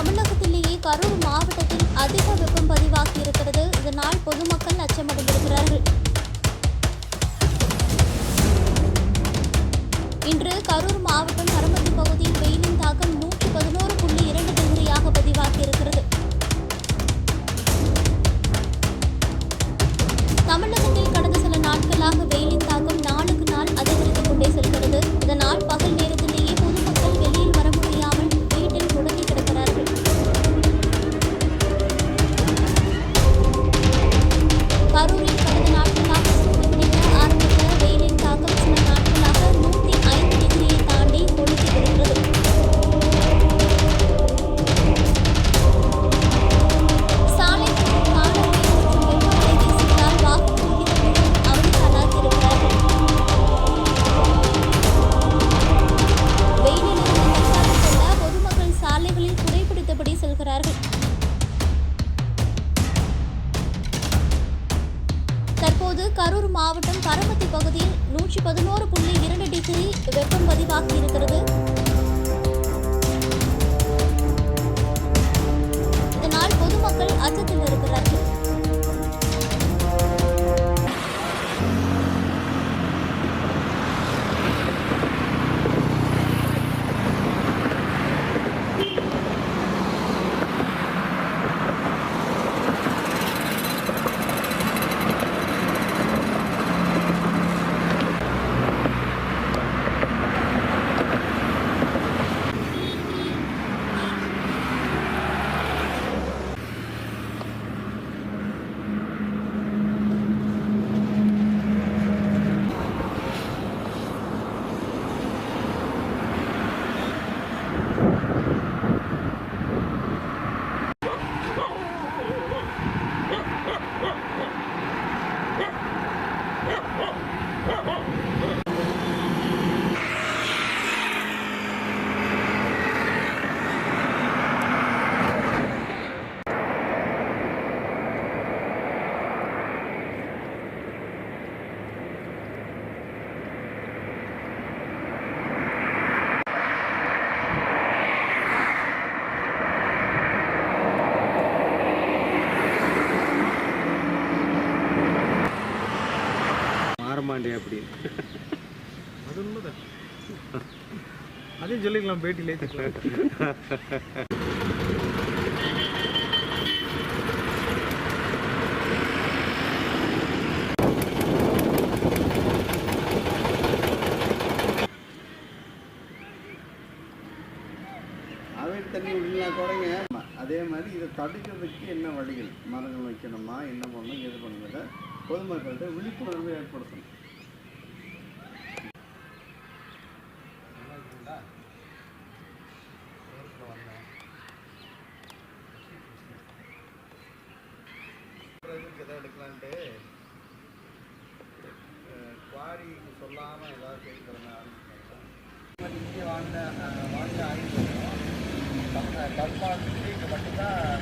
தமிழகத்திலேயே கரூர் மாவட்டத்தில் அதிக வெப்பம் பதிவாகி இருக்கிறது இதனால் பொதுமக்கள் அச்சமடைந்திருக்கிறார்கள். இன்று கரூர் மாவட்டம் குறைபிடித்தபடி தற்போது கரூர் மாவட்டம் பரமத்தி பகுதியில் நூற்றி பதினோரு புள்ளி இரண்டு டிகிரி வெப்பம் பதிவாகி இருக்கிறது மாறமாண்டே அப்படின்னு. அது உண்மைதான் அதையும் சொல்லிக்கலாம் பேட்டியிலே தண்ணி கூடங்க ஆமா, அதே மாதிரி இதை தடுக்கிறதுக்கு என்ன வழிகள்? மரங்கள் வைக்கணுமா? என்ன பண்ணணும்? பொதுமக்கள்கிட்ட விழிப்புணர்வு ஏற்படுத்தணும். எதை எடுக்கலான்ட்டு குவாரி சொல்லாமல் ஏதாவது செய்கிறதுனால வாழ்ந்த வாழ்ந்த ஆய்வு கல்பாட்டுக்கு இங்கே மட்டும்தான்